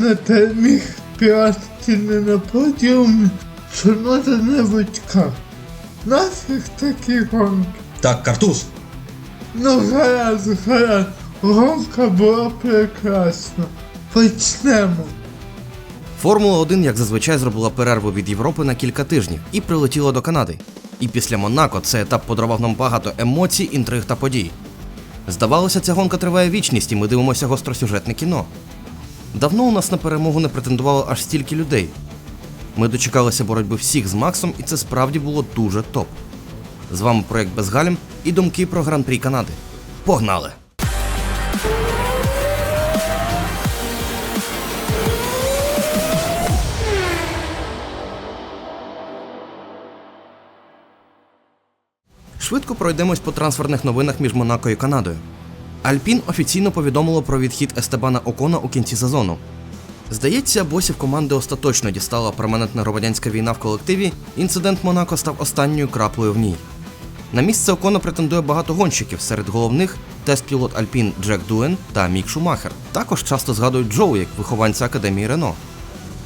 не міг пірати не на подіумі, що нота не витькав. Нафіг такі гонки? Так, картуз. Ну гаразд, гаразд, гонка була прекрасна. Почнемо. Формула 1, як зазвичай, зробила перерву від Європи на кілька тижнів і прилетіла до Канади. І після Монако цей етап подарував нам багато емоцій, інтриг та подій. Здавалося, ця гонка триває вічність, і ми дивимося гостросюжетне кіно. Давно у нас на перемогу не претендувало аж стільки людей. Ми дочекалися боротьби всіх з Максом, і це справді було дуже топ. З вами проект Безгалім і думки про Гран-прі Канади. Погнали! Швидко пройдемось по трансферних новинах між Монако і Канадою. Альпін офіційно повідомило про відхід Естебана Окона у кінці сезону. Здається, босів команди остаточно дістала перманентна громадянська війна в колективі. Інцидент Монако став останньою краплею в ній. На місце Окона претендує багато гонщиків. Серед головних тест-пілот Альпін Джек Дуен та Мік Шумахер. Також часто згадують Джоу як вихованця академії Рено.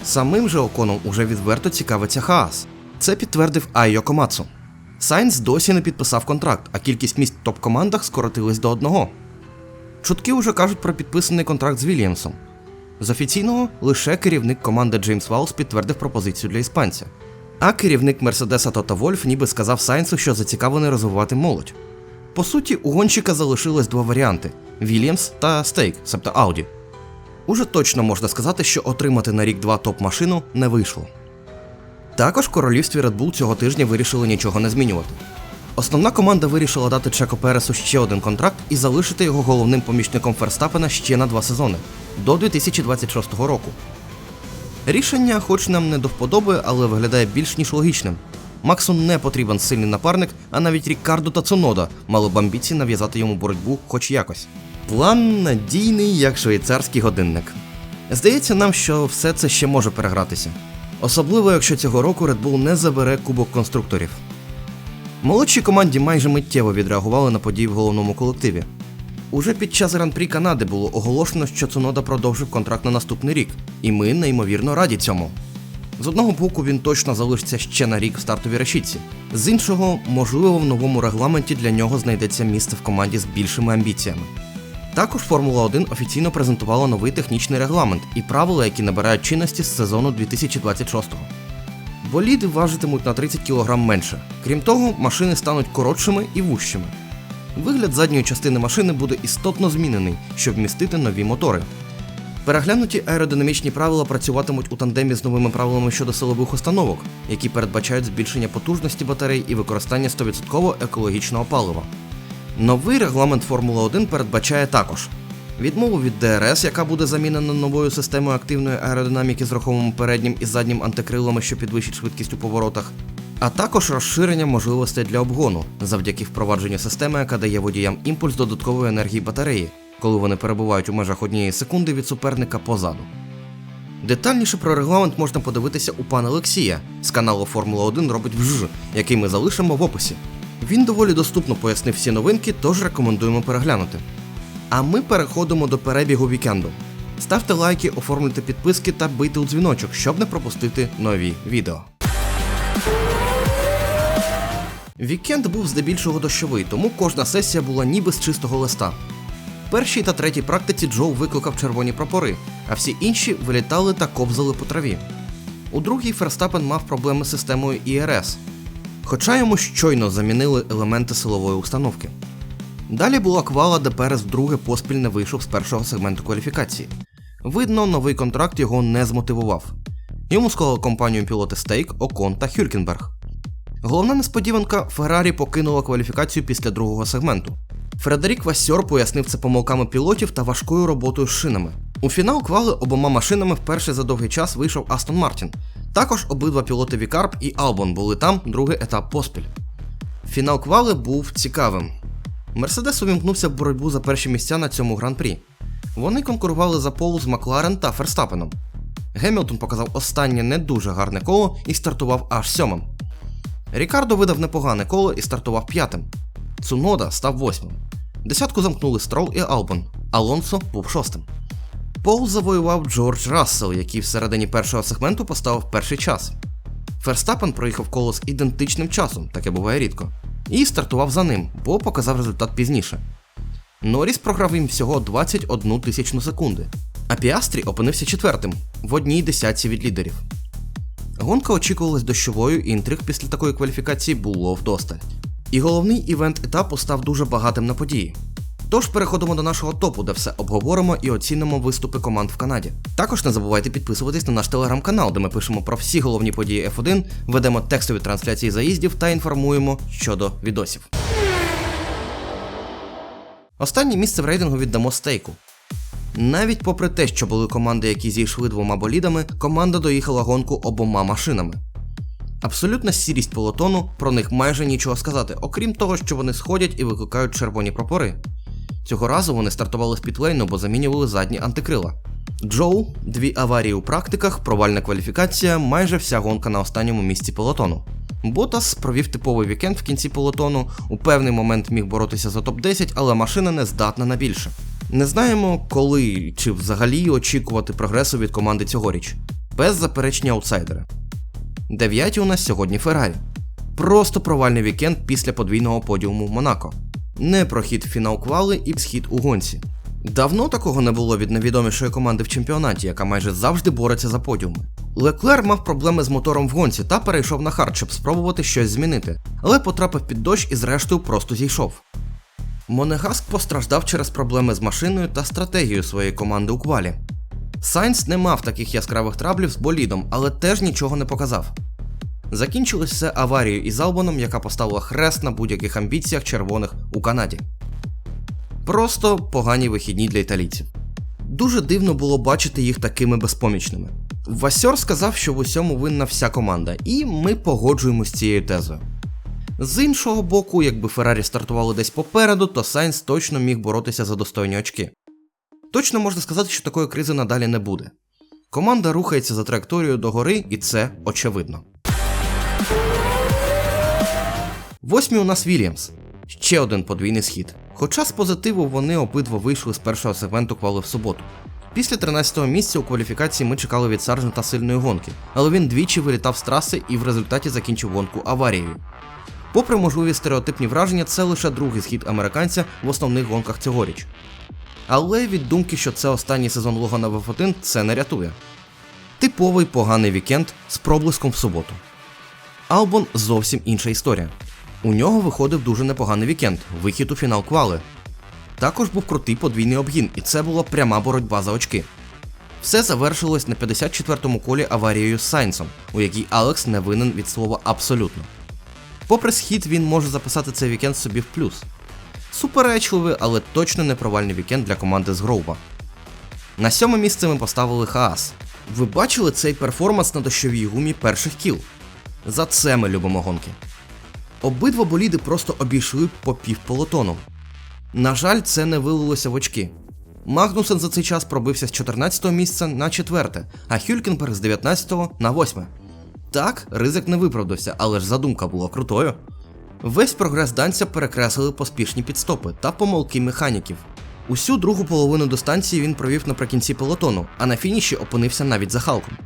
Самим же Оконом уже відверто цікавиться Хаас. Це підтвердив Айо Комацу. Сайнс досі не підписав контракт, а кількість місць в топ-командах скоротилась до одного. Чутки вже кажуть про підписаний контракт з Вільямсом. З офіційного лише керівник команди Джеймс Ваус підтвердив пропозицію для іспанця. А керівник Мерседеса Тота Вольф ніби сказав Сайнсу, що зацікавлений розвивати молодь. По суті, у гонщика залишилось два варіанти: Вільямс та Стейк, себто Ауді. Уже точно можна сказати, що отримати на рік-два топ-машину не вийшло. Також в королівстві Red Bull цього тижня вирішили нічого не змінювати. Основна команда вирішила дати Чеко Пересу ще один контракт і залишити його головним помічником Ферстапена ще на два сезони до 2026 року. Рішення, хоч нам не до вподоби, але виглядає більш ніж логічним. Максу не потрібен сильний напарник, а навіть Рікардо та Цунода мали б амбіції нав'язати йому боротьбу хоч якось. План надійний, як швейцарський годинник. Здається нам, що все це ще може перегратися. Особливо, якщо цього року Red Bull не забере кубок конструкторів. Молодшій команді майже миттєво відреагували на події в головному колективі. Уже під час гран-прі Канади було оголошено, що Цунода продовжив контракт на наступний рік, і ми неймовірно раді цьому. З одного боку, він точно залишиться ще на рік в стартовій решітці, з іншого, можливо, в новому регламенті для нього знайдеться місце в команді з більшими амбіціями. Також Формула 1 офіційно презентувала новий технічний регламент і правила, які набирають чинності з сезону 2026-го. Боліди важитимуть на 30 кг менше. Крім того, машини стануть коротшими і вужчими. Вигляд задньої частини машини буде істотно змінений, щоб вмістити нові мотори. Переглянуті аеродинамічні правила працюватимуть у тандемі з новими правилами щодо силових установок, які передбачають збільшення потужності батарей і використання 100% екологічного палива. Новий регламент Формула 1 передбачає також відмову від ДРС, яка буде замінена новою системою активної аеродинаміки з рухомим переднім і заднім антикрилами, що підвищить швидкість у поворотах, а також розширення можливостей для обгону завдяки впровадженню системи, яка дає водіям імпульс додаткової енергії батареї, коли вони перебувають у межах однієї секунди від суперника позаду. Детальніше про регламент можна подивитися у пана Олексія з каналу Формула 1 робить вж, який ми залишимо в описі. Він доволі доступно пояснив всі новинки, тож рекомендуємо переглянути. А ми переходимо до перебігу вікенду. Ставте лайки, оформлюйте підписки та бийте у дзвіночок, щоб не пропустити нові відео. Вікенд був здебільшого дощовий, тому кожна сесія була ніби з чистого листа. В першій та третій практиці Джоу викликав червоні прапори, а всі інші вилітали та ковзали по траві. У другій Ферстапен мав проблеми з системою ІРС, хоча йому щойно замінили елементи силової установки. Далі була квала, де Перес вдруге поспіль не вийшов з першого сегменту кваліфікації. Видно, новий контракт його не змотивував. Йому склали компанію пілоти Стейк, Окон та Хюлькенберг. Головна несподіванка Феррарі покинула кваліфікацію після другого сегменту. Фредерік Вассьор пояснив це помилками пілотів та важкою роботою з шинами. У фінал квали обома машинами вперше за довгий час вийшов Астон Мартін. Також обидва пілоти Вікарп і Албон були там другий етап поспіль. Фінал квали був цікавим. Мерседес увімкнувся в боротьбу за перші місця на цьому гран-прі. Вони конкурували за полу з Макларен та Ферстапеном. Гемілтон показав останнє не дуже гарне коло і стартував аж сьомим. Рікардо видав непогане коло і стартував п'ятим. Цунода став восьмим. Десятку замкнули Строл і Албон. Алонсо був шостим. Пол завоював Джордж Рассел, який всередині першого сегменту поставив перший час. Ферстапен проїхав коло з ідентичним часом, таке буває рідко, і стартував за ним, бо показав результат пізніше. Норріс програв їм всього 21 тисячну секунди, а Піастрі опинився четвертим в одній десятці від лідерів. Гонка очікувалась дощовою, і інтриг після такої кваліфікації було вдосталь. І головний івент етапу став дуже багатим на події. Тож переходимо до нашого топу, де все обговоримо і оцінимо виступи команд в Канаді. Також не забувайте підписуватись на наш телеграм-канал, де ми пишемо про всі головні події F1, ведемо текстові трансляції заїздів та інформуємо щодо відосів. Останнє місце в рейтингу віддамо стейку. Навіть попри те, що були команди, які зійшли двома болідами, команда доїхала гонку обома машинами. Абсолютна сірість полотону, про них майже нічого сказати, окрім того, що вони сходять і викликають червоні прапори. Цього разу вони стартували з пітлейну, бо замінювали задні антикрила. Джоу, дві аварії у практиках, провальна кваліфікація, майже вся гонка на останньому місці полотону. Ботас провів типовий вікенд в кінці полотону, у певний момент міг боротися за топ-10, але машина не здатна на більше. Не знаємо, коли чи взагалі очікувати прогресу від команди цьогоріч. Беззаперечні аутсайдери. Дев'яті у нас сьогодні Феррарі. Просто провальний вікенд після подвійного подіуму в Монако. Не прохід в фінал квали і схід у гонці. Давно такого не було від найвідомішої команди в чемпіонаті, яка майже завжди бореться за подіуми. Леклер мав проблеми з мотором в гонці та перейшов на хард, щоб спробувати щось змінити, але потрапив під дощ і зрештою просто зійшов. Монегаск постраждав через проблеми з машиною та стратегією своєї команди у квалі. Сайнс не мав таких яскравих траблів з болідом, але теж нічого не показав. Закінчилось все аварією із Албоном, яка поставила хрест на будь-яких амбіціях червоних у Канаді. Просто погані вихідні для італійців. Дуже дивно було бачити їх такими безпомічними. Васьор сказав, що в усьому винна вся команда, і ми погоджуємось з цією тезою. З іншого боку, якби Феррарі стартували десь попереду, то Сайнс точно міг боротися за достойні очки. Точно можна сказати, що такої кризи надалі не буде. Команда рухається за траєкторією догори, і це очевидно. Восьмі у нас Вільямс. Ще один подвійний схід. Хоча з позитиву вони обидва вийшли з першого сегменту квали в суботу. Після 13-го місця у кваліфікації ми чекали від Саржента сильної гонки, але він двічі вилітав з траси і в результаті закінчив гонку аварією. Попри можливі стереотипні враження, це лише другий схід американця в основних гонках цьогоріч. Але від думки, що це останній сезон Логана в F1, це не рятує. Типовий поганий вікенд з проблиском в суботу. Албон зовсім інша історія. У нього виходив дуже непоганий вікенд, вихід у фінал квали. Також був крутий подвійний обгін, і це була пряма боротьба за очки. Все завершилось на 54-му колі аварією з Сайнсом, у якій Алекс не винен від слова абсолютно. Попри схід, він може записати цей вікенд собі в плюс. Суперечливий, але точно не провальний вікенд для команди з Гроуба. На сьоме місце ми поставили Хаас. Ви бачили цей перформанс на дощовій гумі перших кіл? За це ми любимо гонки. Обидва боліди просто обійшли по півполотону. На жаль, це не вилилося в очки. Магнусен за цей час пробився з 14 го місця на 4, а Хюлькенберг з 19 го на 8. Так, ризик не виправдався, але ж задумка була крутою. Весь прогрес данця перекреслили поспішні підстопи та помилки механіків. Усю другу половину дистанції він провів наприкінці пелотону, а на фініші опинився навіть за Халком.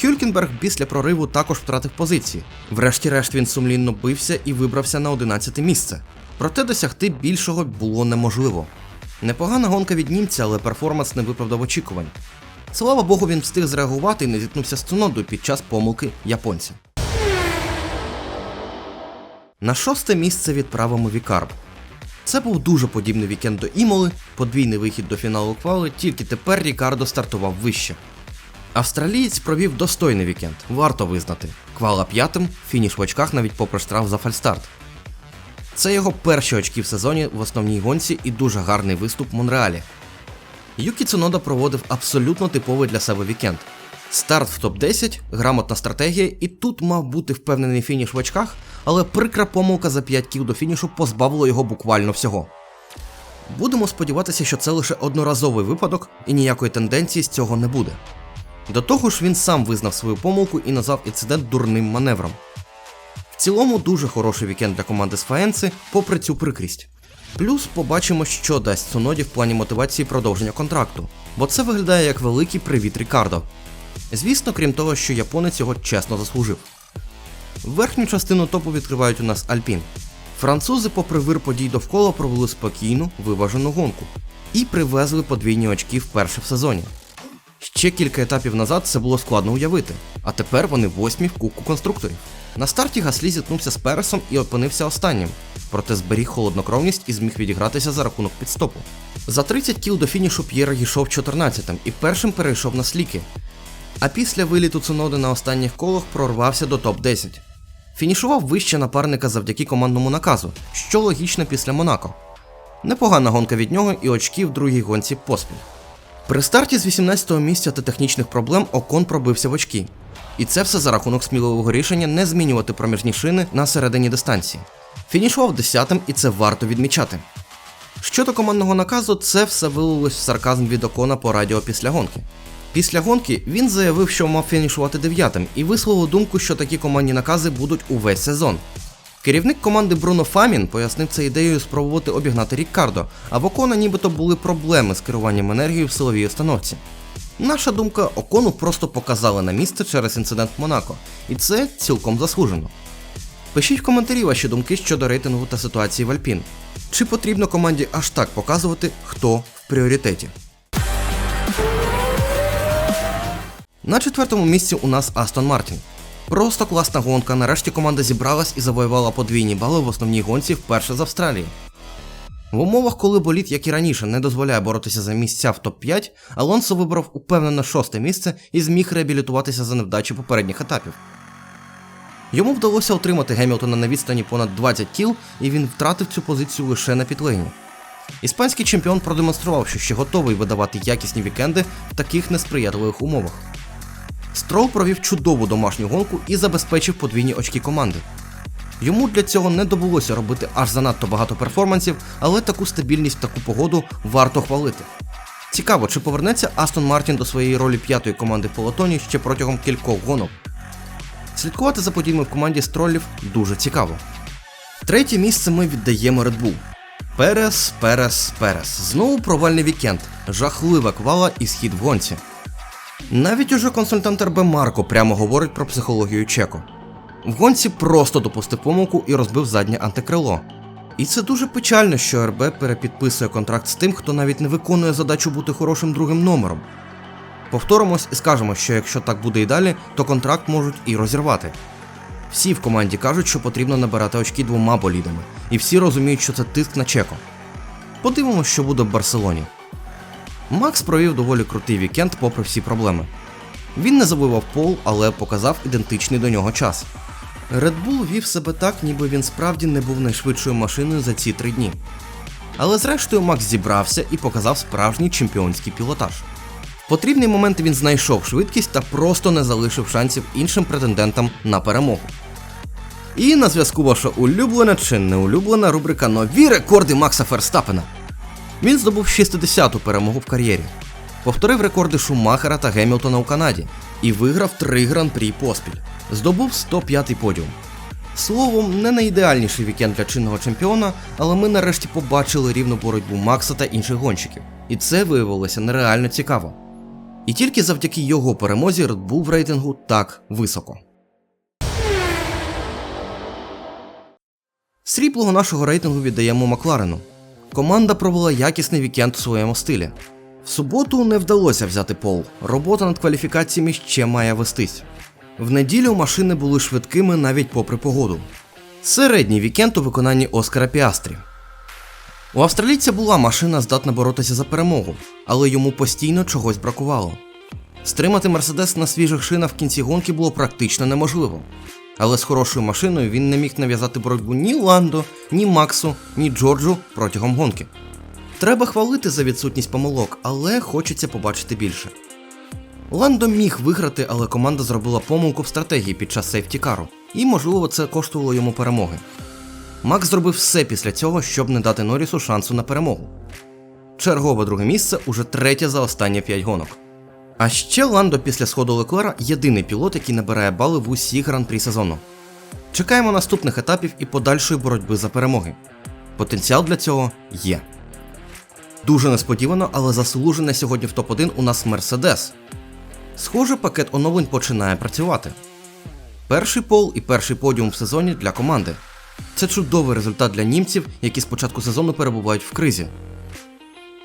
Хюлькенберг після прориву також втратив позиції. Врешті-решт він сумлінно бився і вибрався на 11 місце. Проте досягти більшого було неможливо. Непогана гонка від німця, але перформанс не виправдав очікувань. Слава Богу, він встиг зреагувати і не зіткнувся з Цунодою під час помилки японця. На шосте місце відправимо Вікарб. Це був дуже подібний вікенд до Імоли, подвійний вихід до фіналу квали, тільки тепер Рікардо стартував вище. Австралієць провів достойний вікенд, варто визнати. Квала п'ятим, фініш в очках навіть попри штраф за фальстарт. Це його перші очки в сезоні в основній гонці і дуже гарний виступ в Монреалі. Юкі Цунода проводив абсолютно типовий для себе вікенд. Старт в топ-10, грамотна стратегія, і тут мав бути впевнений фініш в очках, але прикра помилка за 5 кіл до фінішу позбавила його буквально всього. Будемо сподіватися, що це лише одноразовий випадок і ніякої тенденції з цього не буде. До того ж, він сам визнав свою помилку і назвав інцидент дурним маневром. В цілому дуже хороший вікенд для команди з Фаенци, попри цю прикрість. Плюс побачимо, що дасть Суноді в плані мотивації продовження контракту, бо це виглядає як великий привіт Рікардо. Звісно, крім того, що японець його чесно заслужив. Верхню частину топу відкривають у нас Альпін. Французи, попри вир подій довкола, провели спокійну, виважену гонку і привезли подвійні очки вперше в сезоні. Ще кілька етапів назад це було складно уявити, а тепер вони восьмі в кубку конструкторів. На старті Гаслі зіткнувся з Пересом і опинився останнім, проте зберіг холоднокровність і зміг відігратися за рахунок підстопу. За 30 кіл до фінішу П'єр йшов 14-м і першим перейшов на сліки. А після виліту Цуноди на останніх колах прорвався до топ-10. Фінішував вище напарника завдяки командному наказу, що логічно після Монако. Непогана гонка від нього і очки в другій гонці поспіль. При старті з 18-го місця та технічних проблем Окон пробився в очки. І це все за рахунок сміливого рішення не змінювати проміжні шини на середині дистанції. Фінішував 10-м і це варто відмічати. Щодо командного наказу, це все вилилось в сарказм від Окона по радіо після гонки. Після гонки він заявив, що мав фінішувати дев'ятим, і висловив думку, що такі командні накази будуть увесь сезон. Керівник команди Бруно Фамін пояснив це ідеєю спробувати обігнати Ріккардо, а в Окона нібито були проблеми з керуванням енергією в силовій установці. Наша думка, Окону просто показали на місце через інцидент Монако, і це цілком заслужено. Пишіть в коментарі ваші думки щодо рейтингу та ситуації в Альпін. Чи потрібно команді аж так показувати, хто в пріоритеті? На четвертому місці у нас Астон Мартін. Просто класна гонка. Нарешті команда зібралась і завоювала подвійні бали в основній гонці вперше з Австралії. В умовах, коли боліт, як і раніше, не дозволяє боротися за місця в топ-5, Алонсо вибрав упевнене шосте місце і зміг реабілітуватися за невдачі попередніх етапів. Йому вдалося отримати Гемілтона на відстані понад 20 кіл, і він втратив цю позицію лише на підлейні. Іспанський чемпіон продемонстрував, що ще готовий видавати якісні вікенди в таких несприятливих умовах. Строл провів чудову домашню гонку і забезпечив подвійні очки команди. Йому для цього не довелося робити аж занадто багато перформансів, але таку стабільність в таку погоду варто хвалити. Цікаво, чи повернеться Астон Мартін до своєї ролі п'ятої команди в полотоні ще протягом кількох гонок. Слідкувати за подіями в команді стролів дуже цікаво. Третє місце ми віддаємо Red Bull. Перес, Перес, Перес. Знову провальний вікенд, жахлива квала і схід в гонці. Навіть уже консультант РБ Марко прямо говорить про психологію Чеко. В гонці просто допустив помилку і розбив заднє антикрило. І це дуже печально, що РБ перепідписує контракт з тим, хто навіть не виконує задачу бути хорошим другим номером. Повторимось і скажемо, що якщо так буде і далі, то контракт можуть і розірвати. Всі в команді кажуть, що потрібно набирати очки двома болідами, і всі розуміють, що це тиск на Чеко. Подивимося, що буде в Барселоні. Макс провів доволі крутий вікенд попри всі проблеми. Він не забивав пол, але показав ідентичний до нього час. Red Bull вів себе так, ніби він справді не був найшвидшою машиною за ці три дні. Але зрештою Макс зібрався і показав справжній чемпіонський пілотаж. Потрібний момент він знайшов швидкість та просто не залишив шансів іншим претендентам на перемогу. І на зв'язку ваша улюблена чи неулюблена рубрика Нові рекорди Макса Ферстапена. Він здобув 60-ту перемогу в кар'єрі, повторив рекорди Шумахера та Гемілтона у Канаді і виграв три гран-прі поспіль. Здобув 105-й подіум. Словом, не найідеальніший вікенд для чинного чемпіона, але ми нарешті побачили рівну боротьбу Макса та інших гонщиків. І це виявилося нереально цікаво. І тільки завдяки його перемозі Red Bull в рейтингу так високо. Сріблого нашого рейтингу віддаємо Макларену. Команда провела якісний вікенд у своєму стилі. В суботу не вдалося взяти пол. Робота над кваліфікаціями ще має вестись. В неділю машини були швидкими навіть попри погоду. Середній вікенд у виконанні Оскара Піастрі. У австралійця була машина здатна боротися за перемогу, але йому постійно чогось бракувало. Стримати Мерседес на свіжих шинах в кінці гонки було практично неможливо. Але з хорошою машиною він не міг нав'язати боротьбу ні Ландо, ні Максу, ні Джорджу протягом гонки. Треба хвалити за відсутність помилок, але хочеться побачити більше. Ландо міг виграти, але команда зробила помилку в стратегії під час сейфтікару, і, можливо, це коштувало йому перемоги. Макс зробив все після цього, щоб не дати Норрісу шансу на перемогу. Чергове друге місце уже третє за останні 5 гонок. А ще Ландо після сходу Леклера єдиний пілот, який набирає бали в усіх гран-прі сезону. Чекаємо наступних етапів і подальшої боротьби за перемоги. Потенціал для цього є. Дуже несподівано, але заслужене сьогодні в топ-1 у нас Мерседес. Схоже, пакет оновлень починає працювати. Перший пол і перший подіум в сезоні для команди. Це чудовий результат для німців, які з початку сезону перебувають в кризі.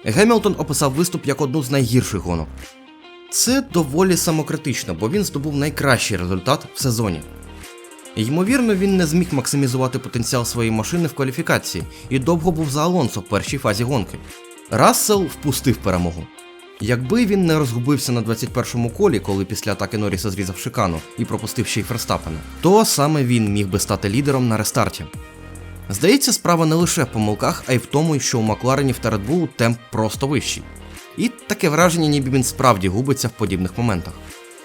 Гемілтон описав виступ як одну з найгірших гонок. Це доволі самокритично, бо він здобув найкращий результат в сезоні. Ймовірно, він не зміг максимізувати потенціал своєї машини в кваліфікації і довго був за Алонсо в першій фазі гонки. Рассел впустив перемогу. Якби він не розгубився на 21-му колі, коли після атаки Норріса зрізав шикану і пропустив ще й Ферстапена, то саме він міг би стати лідером на рестарті. Здається, справа не лише в помилках, а й в тому, що у Макларенів та Bull темп просто вищий. І таке враження, ніби він справді губиться в подібних моментах.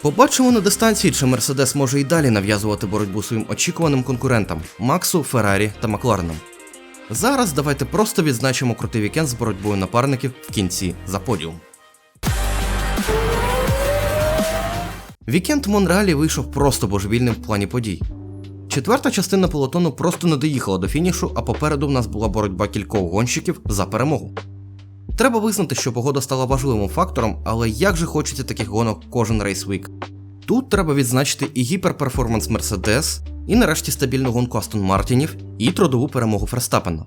Побачимо на дистанції, чи Мерседес може і далі нав'язувати боротьбу своїм очікуваним конкурентам Максу, Феррарі та Макларенам. Зараз давайте просто відзначимо крутий вікенд з боротьбою напарників в кінці за подіум. Вікенд в Монреалі вийшов просто божевільним в плані подій. Четверта частина пелотону просто не доїхала до фінішу, а попереду в нас була боротьба кількох гонщиків за перемогу. Треба визнати, що погода стала важливим фактором, але як же хочеться таких гонок кожен рейс-вік. Тут треба відзначити і гіперперформанс Мерседес, і нарешті стабільну гонку Астон Мартінів, і трудову перемогу Ферстапена.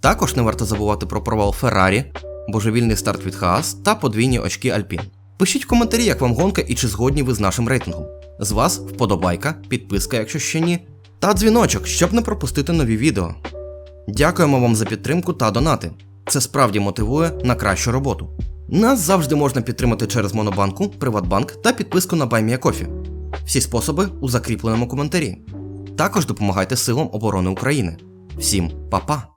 Також не варто забувати про провал Феррарі, божевільний старт від Хаас та подвійні очки Альпін. Пишіть в коментарі, як вам гонка і чи згодні ви з нашим рейтингом. З вас вподобайка, підписка, якщо ще ні, та дзвіночок, щоб не пропустити нові відео. Дякуємо вам за підтримку та донати. Це справді мотивує на кращу роботу. Нас завжди можна підтримати через Монобанку, Приватбанк та підписку на BuyMeACoffee. Всі способи у закріпленому коментарі. Також допомагайте силам оборони України. Всім па-па!